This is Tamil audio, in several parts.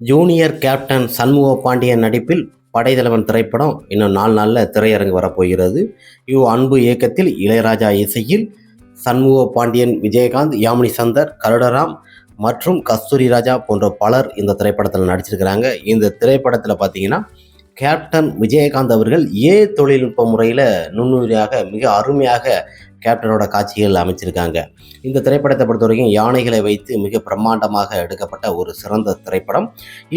ஜூனியர் கேப்டன் சண்முக பாண்டியன் நடிப்பில் படைத்தலைவன் திரைப்படம் இன்னும் நாலு நாளில் திரையரங்கு வரப்போகிறது யு அன்பு இயக்கத்தில் இளையராஜா இசையில் சண்முக பாண்டியன் விஜயகாந்த் யாமினி சந்தர் கருடராம் மற்றும் கஸ்தூரி ராஜா போன்ற பலர் இந்த திரைப்படத்தில் நடிச்சிருக்கிறாங்க. இந்த திரைப்படத்தில் பார்த்தீங்கன்னா கேப்டன் விஜயகாந்த் அவர்கள் ஏ தொழில்நுட்ப முறையில் நுண்ணுயிரியாக மிக அருமையாக கேப்டனோட காட்சிகள் அமைச்சிருக்காங்க. இந்த திரைப்படத்தை பொறுத்த வரைக்கும் யானைகளை வைத்து மிக பிரம்மாண்டமாக எடுக்கப்பட்ட ஒரு சிறந்த திரைப்படம்.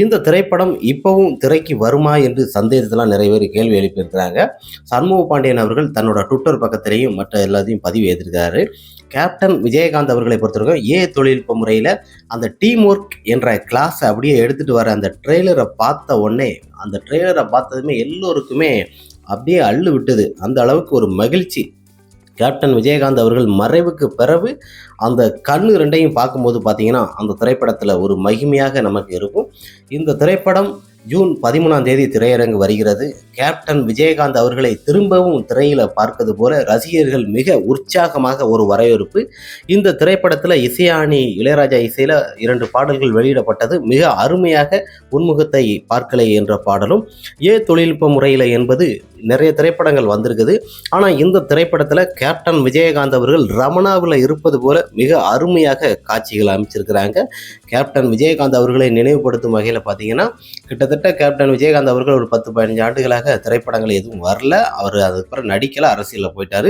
இந்த திரைப்படம் இப்போவும் திரைக்கு வருமா என்று சந்தேகத்தெல்லாம் நிறைய பேர் கேள்வி எழுப்பியிருக்கிறாங்க. சண்முக பாண்டியன் அவர்கள் தன்னோட ட்விட்டர் பக்கத்திலையும் மற்ற எல்லாத்தையும் பதிவு எழுதியிருக்காரு. கேப்டன் விஜயகாந்த் அவர்களை பொறுத்தவரைக்கும் ஏ தொழில்நுட்ப முறையில் அந்த டீம் ஒர்க் என்ற கிளாஸை அப்படியே எடுத்துகிட்டு வர அந்த ட்ரெய்லரை பார்த்த உடனே அந்த ட்ரெய்லரை பார்த்ததுமே எல்லோருக்குமே அப்படியே அள்ளு விட்டது. அந்த அளவுக்கு ஒரு மகிழ்ச்சி. கேப்டன் விஜயகாந்த் அவர்கள் மறைவுக்கு பிறகு அந்த கண்ணு ரெண்டையும் பார்க்கும்போது பார்த்தீங்கன்னா அந்த திரைப்படத்தில் ஒரு மகிமையாக நமக்கு இருக்கும். இந்த திரைப்படம் ஜூன் பதிமூணாம் தேதி திரையரங்கு வருகிறது. கேப்டன் விஜயகாந்த் அவர்களை திரும்பவும் திரையில பார்ப்பது போல ரசிகர்கள் மிக உற்சாகமாக ஒரு வரவேற்பு. இந்த திரைப்படத்தில் இசையாணி இளையராஜா இசையில் இரண்டு பாடல்கள் வெளியிடப்பட்டது. மிக அருமையாக உன்முகத்தை பார்க்கலை என்ற பாடலும் ஏ தொழில்நுட்ப முறையில் என்பது நிறைய திரைப்படங்கள் வந்திருக்குது. ஆனால் இந்த திரைப்படத்தில் கேப்டன் விஜயகாந்த் அவர்கள் ரமணாவில் இருப்பது போல மிக அருமையாக காட்சிகள் அமைச்சிருக்கிறாங்க. கேப்டன் விஜயகாந்த் அவர்களை நினைவுபடுத்தும் வகையில் பார்த்தீங்கன்னா கிட்டத்தட்ட கேப்டன் விஜயகாந்த் அவர்கள் ஒரு பத்து பதினஞ்சு ஆண்டுகளாக திரைப்படங்கள் எதுவும் வரல. அவர் அதுக்கப்புறம் நடிக்கல அரசியலில் போயிட்டார்.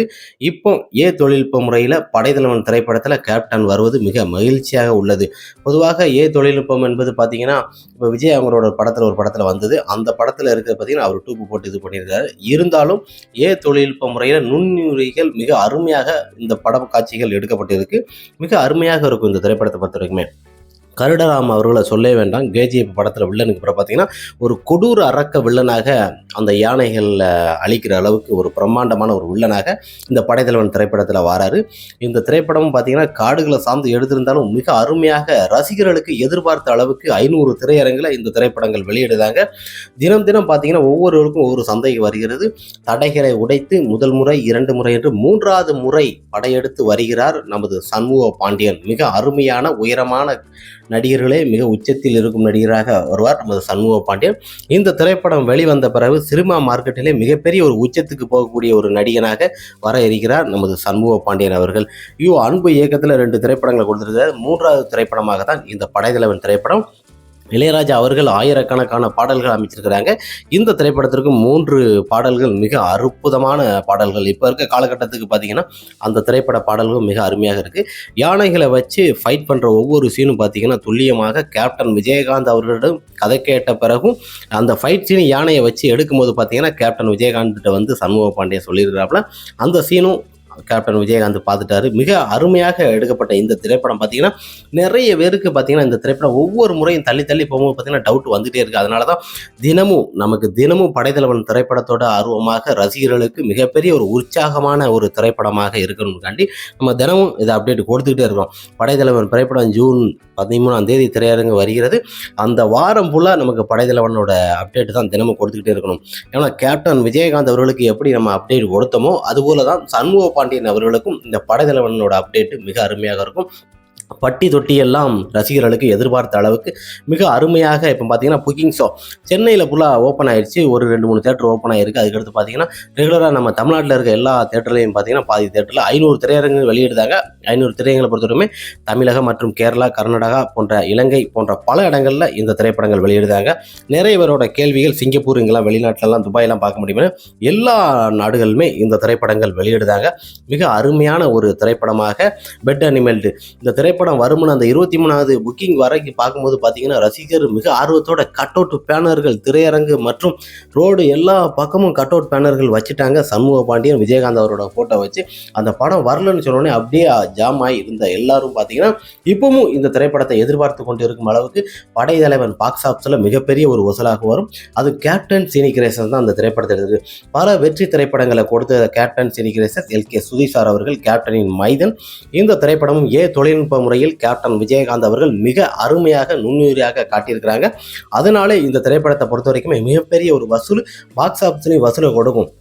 இப்போ ஏ தொழில்நுட்ப முறையில் படைத்தலைவன் திரைப்படத்தில் கேப்டன் வருவது மிக மகிழ்ச்சியாக உள்ளது. பொதுவாக ஏ தொழில்நுட்பம் என்பது பார்த்தீங்கன்னா இப்போ விஜய் அவங்களோட படத்தில் ஒரு படத்தில் வந்தது. அந்த படத்தில் இருக்கிற பார்த்தீங்கன்னா அவர் டூப்பு போட்டு இது பண்ணியிருக்காரு. இருந்தாலும் ஏ தொழில்நுட்ப முறையில் நுண்ணுரிகள் மிக அருமையாக இந்த பட காட்சிகள் எடுக்கப்பட்டிருக்கு. மிக அருமையாக இருக்கும் இந்த திரைப்படத்தை பொறுத்த வரைக்குமே. கருடராம் அவர்களை சொல்ல வேண்டாம். கேஜிஎஃப் படத்தில் வில்லனுக்கு அப்புறம் பார்த்தீங்கன்னா ஒரு கொடூர அரக்க வில்லனாக அந்த யானைகளில் அழிக்கிற அளவுக்கு ஒரு பிரம்மாண்டமான ஒரு வில்லனாக இந்த படைத்தலைவன் திரைப்படத்தில் வராரு. இந்த திரைப்படமும் பார்த்தீங்கன்னா காடுகளை சார்ந்து எடுத்திருந்தாலும் மிக அருமையாக ரசிகர்களுக்கு எதிர்பார்த்த அளவுக்கு ஐநூறு திரையரங்கில் இந்த திரைப்படங்கள் வெளியிடுதாங்க தினம் தினம் பார்த்தீங்கன்னா ஒவ்வொருவருக்கும் ஒவ்வொரு சந்தைக்கு வருகிறது. தடைகளை உடைத்து முதல் முறை இரண்டு முறை என்று மூன்றாவது முறை படையெடுத்து வருகிறார் நமது சண்முக பாண்டியன். மிக அருமையான உயரமான நடிகர்களே மிக உச்சத்தில் இருக்கும் நடிகராக வருவார் நமது சண்முக பாண்டியன். இந்த திரைப்படம் வெளிவந்த பிறகு சினிமா மார்க்கெட்டிலே மிகப்பெரிய ஒரு உச்சத்துக்கு போகக்கூடிய ஒரு நடிகனாக வர இருக்கிறார் நமது சண்முக பாண்டியன் அவர்கள். யூ அன்பு இயக்கத்தில் ரெண்டு திரைப்படங்களை கொடுத்துருக்காரு மூன்றாவது திரைப்படமாக தான் இந்த படைத்தலைவன் திரைப்படம் இளையராஜா அவர்கள் ஆயிரக்கணக்கான பாடல்கள் அமைச்சிருக்கிறாங்க. இந்த திரைப்படத்திற்கு மூன்று பாடல்கள் மிக அற்புதமான பாடல்கள். இப்போ இருக்க காலகட்டத்துக்கு பார்த்தீங்கன்னா அந்த திரைப்பட பாடல்கள் மிக அருமையாக இருக்குது யானைகளை வச்சு ஃபைட் பண்ணுற ஒவ்வொரு சீனும் பார்த்தீங்கன்னா துல்லியமாக கேப்டன் விஜயகாந்த் அவர்களிடம் கதை கேட்ட பிறகும் அந்த ஃபைட் சீன் யானையை வச்சு எடுக்கும்போது பார்த்தீங்கன்னா கேப்டன் விஜயகாந்த்கிட்ட வந்து சண்முக பாண்டியன் சொல்லியிருக்கிறாப்புல அந்த சீனும் கேப்டன் விஜயகாந்த் பார்த்துட்டாரு. மிக அருமையாக எடுக்கப்பட்ட இந்த திரைப்படம் பார்த்தீங்கன்னா நிறைய பேருக்கு பார்த்தீங்கன்னா இந்த திரைப்படம் ஒவ்வொரு முறையும் தள்ளி தள்ளி போகும்போது பார்த்தீங்கன்னா டவுட் வந்துகிட்டே இருக்குது அதனால தான் தினமும் நமக்கு தினமும் படைத்தலைவன் திரைப்படத்தோட ஆர்வமாக ரசிகர்களுக்கு மிகப்பெரிய ஒரு உற்சாகமான ஒரு திரைப்படமாக இருக்கணும்காண்டி நம்ம தினமும் இதை அப்டேட் கொடுத்துக்கிட்டே இருக்கோம் படைத்தலைவன் திரைப்படம் ஜூன் பதிமூணாம் தேதி திரையரங்கு வருகிறது. அந்த வாரம் ஃபுல்லாக நமக்கு படைத்தலைவனோட அப்டேட் தான் தினமும் கொடுத்துக்கிட்டே இருக்கணும். ஏன்னா கேப்டன் விஜயகாந்த் அவர்களுக்கு எப்படி நம்ம அப்டேட் கொடுத்தோமோ அதுபோல தான் சண்முக பாண்டியன் அவர்களுக்கும் இந்த படைத்தலைவனோட அப்டேட் மிக அருமையாக இருக்கும். பட்டி தொட்டி எல்லாம் ரசிகர்களுக்கு எதிர்பார்த்த அளவுக்கு மிக அருமையாக இப்போ பார்த்தீங்கன்னா புக்கிங் ஷோ சென்னையில் ஃபுல்லாக ஓப்பன் ஆயிடுச்சு. ஒரு ரெண்டு மூணு தேட்டர் ஓப்பன் ஆயிருக்கு. அதுக்கடுத்து பார்த்தீங்கன்னா ரெகுலராக நம்ம தமிழ்நாட்டில் இருக்க எல்லா தேட்டர்லையும் பார்த்தீங்கன்னா பாதி தேட்டரில் ஐநூறு திரையரங்குகள் வெளியிடுதாங்க ஐநூறு திரையரங்களை பொறுத்தவரையுமே தமிழகம் மற்றும் கேரளா கர்நாடகா போன்ற இலங்கை போன்ற பல இடங்களில் இந்த திரைப்படங்கள் வெளியிடுதாங்க நிறைய பேரோட கேள்விகள் சிங்கப்பூர் இங்கெல்லாம் வெளிநாட்டிலலாம் துபாயெல்லாம் பார்க்க முடியுமா எல்லா நாடுகளுமே இந்த திரைப்படங்கள் வெளியிடுதாங்க மிக அருமையான ஒரு திரைப்படமாக பெட் அனிமெல்டு இந்த திரைப்படம் வரும்னு அந்த இருபத்தி மூணாவது புக்கிங் வரைக்கும் பார்க்கும்போது பார்த்தீங்கன்னா ரசிகர் மிக ஆர்வத்தோட கட் அவுட் பேனர்கள் திரையரங்கு மற்றும் ரோடு எல்லா பக்கமும் கட் அவுட் பேனர்கள் வச்சுட்டாங்க. சண்முக பாண்டியன் விஜயகாந்த் அவரோட ஃபோட்டோ வச்சு அந்த படம் வரலன்னு சொன்னோடனே அப்படியே ஜாம் ஆகி இருந்த எல்லாரும் பார்த்தீங்கன்னா இப்பவும் இந்த திரைப்படத்தை எதிர்பார்த்து கொண்டு இருக்கும் அளவுக்கு படைத்தலைவன் பாக்ஸ் ஆஃபீஸில் மிகப்பெரிய ஒரு வசூலாக வரும். அது கேப்டன் சீனிகிரேசன் தான் அந்த திரைப்படத்தை எடுத்தது. பல வெற்றி திரைப்படங்களை கொடுத்த கேப்டன் சீனிகிரேசன் எல் கே சுதீஷார் அவர்கள் கேப்டனின் மைதன். இந்த திரைப்படமும் ஏ தொழில்நுட்பம் முறையில் கேப்டன் விஜயகாந்த் அவர்கள் மிக அருமையாக நுண்ணுயிரியாக காட்டியிருக்கிறாங்க. அதனாலே இந்த திரைப்படத்தை பொறுத்த வரைக்குமே மிகப்பெரிய ஒரு வசூல் பாக்ஸ் ஆஃபீஸ்லேயும் வசூலை கொடுக்கும்.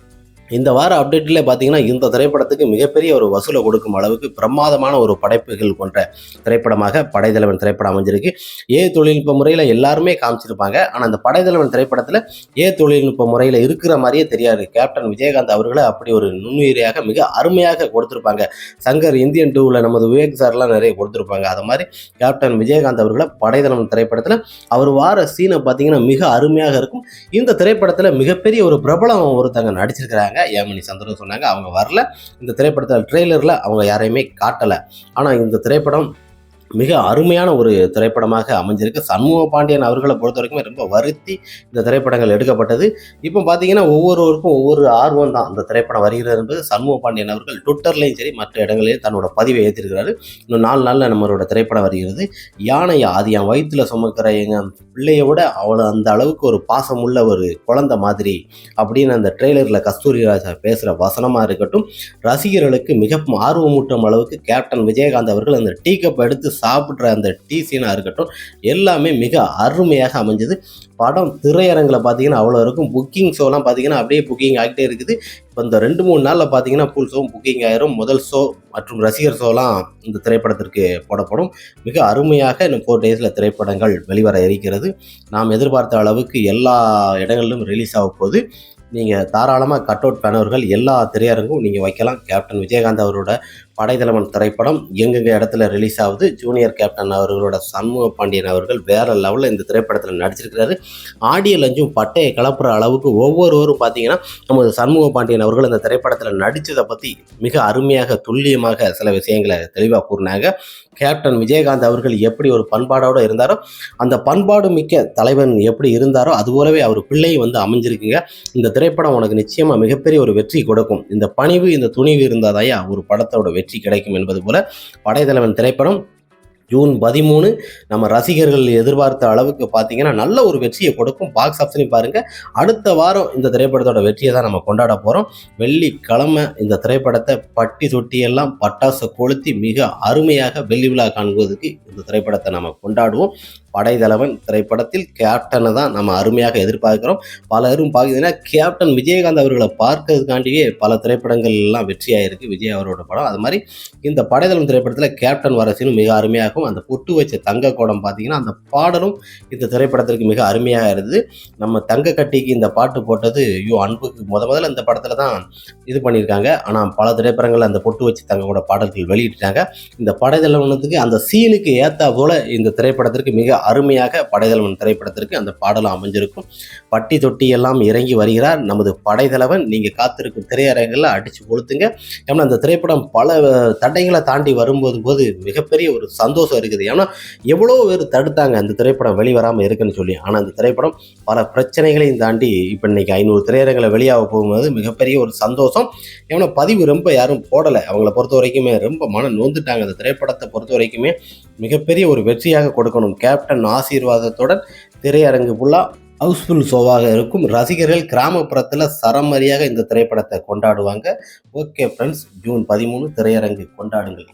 இந்த வார அப்டேட்டில் பார்த்தீங்கன்னா இந்த திரைப்படத்துக்கு மிகப்பெரிய ஒரு வசூலை கொடுக்கும் அளவுக்கு பிரமாதமான ஒரு படைப்புகள் கொண்ட திரைப்படமாக படைத்தலைவன் திரைப்படம் அமைஞ்சிருக்கு. ஏ தொழில்நுட்ப முறையில் எல்லாருமே காமிச்சிருப்பாங்க. ஆனால் அந்த படைத்தலைவன் திரைப்படத்தில் ஏ தொழில்நுட்ப முறையில் இருக்கிற மாதிரியே தெரியாது. கேப்டன் விஜயகாந்த் அவர்களை அப்படி ஒரு நுண்ணுயிரியாக மிக அருமையாக கொடுத்துருப்பாங்க. சங்கர் இந்தியன் டூவில் நமது விவேக் சார்லாம் நிறைய கொடுத்துருப்பாங்க. அது மாதிரி கேப்டன் விஜயகாந்த் அவர்களை படைத்தலைவன் திரைப்படத்தில் அவர் வார சீனை பார்த்தீங்கன்னா மிக அருமையாக இருக்கும். இந்த திரைப்படத்தில் மிகப்பெரிய ஒரு பிரபலம் ஒருத்தங்க நடிச்சிருக்கிறாங்க. ஏமனி சந்திரன் சொன்னாங்க. அவங்க வரல. இந்த திரைப்படத்தில் ட்ரெய்லரில் அவங்க யாரையுமே காட்டலை. ஆனால் இந்த திரைப்படம் மிக அருமையான ஒரு திரைப்படமாக அமைஞ்சிருக்கு. சண்முக பாண்டியன் அவர்களை பொறுத்த வரைக்கும் ரொம்ப வருத்தி இந்த திரைப்படங்கள் எடுக்கப்பட்டது. இப்போ பார்த்தீங்கன்னா ஒவ்வொருவருக்கும் ஒவ்வொரு ஆர்வம் தான் அந்த திரைப்படம் வருகிறது என்பது. சண்முக பாண்டியன் அவர்கள் ட்விட்டர்லையும் சரி மற்ற இடங்களிலும் தன்னோட பதிவை ஏற்றிருக்கிறாரு இன்னும் நாலு நாளில் நம்மளோட திரைப்படம் வருகிறது. யானை அது என் வயிற்றுல சுமக்கிற எங்கள் பிள்ளைய விட அவ்வளோ அந்த அளவுக்கு ஒரு பாசமுள்ள ஒரு குழந்தை மாதிரி அப்படின்னு அந்த ட்ரெய்லரில் கஸ்தூரி ராஜா பேசுகிற வசனமாக இருக்கட்டும் ரசிகர்களுக்கு மிக ஆர்வமூட்டும் அளவுக்கு கேப்டன் விஜயகாந்த் அவர்கள் அந்த டீ கப் எடுத்து சாப்பிட்ற அந்த டீ சீனாக இருக்கட்டும் எல்லாமே மிக அருமையாக அமைஞ்சது. படம் திரையரங்கில் பார்த்தீங்கன்னா அவ்வளோ இருக்கும். புக்கிங் ஷோலாம் பார்த்தீங்கன்னா அப்படியே புக்கிங் ஆகிட்டே இருக்குது. இப்போ இந்த ரெண்டு மூணு நாளில் பார்த்தீங்கன்னா ஃபுல் ஷோ புக்கிங் ஆயிரும். முதல் ஷோ மற்றும் ரசிகர் ஷோலாம் இந்த திரைப்படத்திற்கு போடப்படும். மிக அருமையாக இன்னும் ஃபோர் டேஸில் திரைப்படங்கள் வெளிவர இருக்கிறது. நாம் எதிர்பார்த்த அளவுக்கு எல்லா இடங்களிலும் ரிலீஸ் ஆக போகுது. நீங்கள் தாராளமாக கட் அவுட் பேனர்கள் எல்லா திரையரங்கும் நீங்கள் வைக்கலாம். கேப்டன் விஜயகாந்த் அவரோட படைத்தலைவன் திரைப்படம் எங்கெங்க இடத்துல ரிலீஸ் ஆகுது? ஜூனியர் கேப்டன் அவர்களோட சண்முக பாண்டியன் அவர்கள் வேற லெவலில் இந்த திரைப்படத்தில் நடிச்சிருக்கிறாரு. ஆடியோ லஞ்சும் பட்டையை கிளப்புற அளவுக்கு ஒவ்வொருவரும் பார்த்தீங்கன்னா நமது சண்முக பாண்டியன் அவர்கள் இந்த திரைப்படத்தில் நடித்ததை பற்றி மிக அருமையாக துல்லியமாக சில விஷயங்களை தெளிவாக கூறினாங்க. கேப்டன் விஜயகாந்த் அவர்கள் எப்படி ஒரு பண்பாடோடு இருந்தாரோ அந்த பண்பாடு மிக்க தலைவன் எப்படி இருந்தாரோ அதுபோலவே அவர் பிள்ளை வந்து அமைஞ்சிருக்குங்க. இந்த திரைப்படம் உனக்கு நிச்சயமாக மிகப்பெரிய ஒரு வெற்றி கொடுக்கும். இந்த பணிவு இந்த துணிவு இருந்தாதாயா ஒரு படத்தோட வெற்றி வெற்றி கிடைக்கும் என்பது போல படைத்தலைவன் திரைப்படம் ஜூன் பதிமூணு நம்ம ரசிகர்கள் எதிர்பார்த்த அளவுக்கு பார்த்தீங்கன்னா நல்ல ஒரு வெற்றியை கொடுக்கும். பாக்ஸ் ஆஃபீஸ்லையும் பாருங்கள் அடுத்த வாரம் இந்த திரைப்படத்தோட வெற்றியை தான் நம்ம கொண்டாட போகிறோம் வெள்ளிக்கிழமை இந்த திரைப்படத்தை பட்டி தொட்டி எல்லாம் பட்டாசு கொளுத்தி மிக அருமையாக வெள்ளி விழா காண்பதற்கு இந்த திரைப்படத்தை நம்ம கொண்டாடுவோம். படைதளவன் திரைப்படத்தில் கேப்டனை தான் நம்ம அருமையாக எதிர்பார்க்கிறோம். பலரும் பார்த்தீங்கன்னா கேப்டன் விஜயகாந்த் அவர்களை பார்க்கறதுக்காண்டியே பல திரைப்படங்கள் எல்லாம் வெற்றியாயிருக்கு விஜய் அவரோட படம். அது மாதிரி இந்த படைதளம் திரைப்படத்தில் கேப்டன் வரசினும் மிக அருமையாகவும் அந்த பொட்டு வச்ச தங்க கோடம் பார்த்தீங்கன்னா அந்த பாடலும் இந்த திரைப்படத்திற்கு மிக அருமையாக இருந்தது. நம்ம தங்க கட்டிக்கு இந்த பாட்டு போட்டது ஐயோ அன்புக்கு முத முதல்ல இந்த படத்தில் தான் இது பண்ணியிருக்காங்க. ஆனால் பல திரைப்படங்களில் அந்த பொட்டு வச்சு தங்க கூட பாடல்கள் வெளியிட்டாங்க இந்த படைதளவனத்துக்கு அந்த சீனுக்கு ஏற்றா போல இந்த திரைப்படத்திற்கு மிக அருமையாக படைதலவன் திரைப்படத்திற்கு அந்த பாடலும் அமைஞ்சிருக்கும். பட்டி தொட்டி எல்லாம் இறங்கி வருகிறார். நமது படைத்தலைவன் நீங்கள் காத்திருக்கும் திரையரங்கில் அடித்து கொளுத்துங்க. ஏன்னா அந்த திரைப்படம் பல தடைகளை தாண்டி வரும்போது போது மிகப்பெரிய ஒரு சந்தோஷம் இருக்குது. ஏன்னா எவ்வளோ பேர் தடுத்தாங்க அந்த திரைப்படம் வெளிவராமல் இருக்குன்னு சொல்லி. ஆனால் அந்த திரைப்படம் பல பிரச்சனைகளையும் தாண்டி இப்போ இன்னைக்கு ஐநூறு திரையரங்களை வெளியாக போகும்போது மிகப்பெரிய ஒரு சந்தோஷம். ஏன்னா பதிவு ரொம்ப யாரும் போடலை. அவங்கள பொறுத்த வரைக்குமே ரொம்ப மன நோந்துட்டாங்க. அந்த திரைப்படத்தை பொறுத்த வரைக்குமே மிகப்பெரிய ஒரு வெற்றியாக கொடுக்கணும். கேப்டன் கேப்டன் ஆசீர்வாதத்துடன் திரையரங்கு ஃபுல்லாக ஹவுஸ்ஃபுல் ஷோவாக இருக்கும். ரசிகர்கள் கிராமப்புறத்தில் சரமரியாக இந்த திரைப்படத்தை கொண்டாடுவாங்க. ஓகே ஃப்ரெண்ட்ஸ் ஜூன் பதிமூணு திரையரங்கு கொண்டாடுங்கள்.